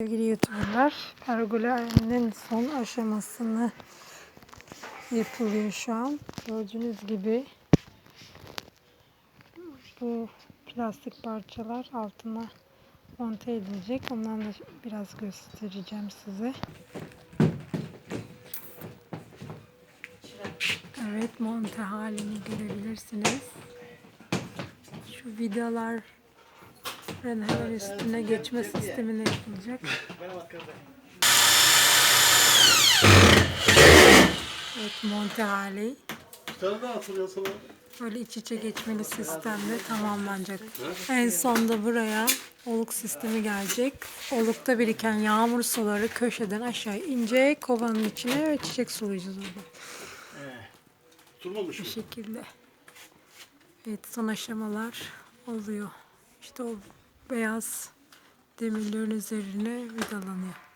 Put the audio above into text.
Sevgili YouTuber'lar, pergolanın son aşamasını yapılıyor şu an. Gördüğünüz gibi bu plastik parçalar altına monte edilecek. Ondan da biraz göstereceğim size. Evet, monte halini görebilirsiniz. Şu vidalar hemen üstüne geçme sistemine yapılacak. Evet, monte hali. Böyle iç içe geçmeli sistemde tamamlanacak. En sonda buraya oluk sistemi gelecek. Olukta biriken yağmur suları köşeden aşağı inecek. Kovanın içine ve çiçek sulayacağız orada. Tutulmamış Bu şekilde. Evet son aşamalar oluyor. İşte o beyaz demirlerin üzerine vidalanıyor.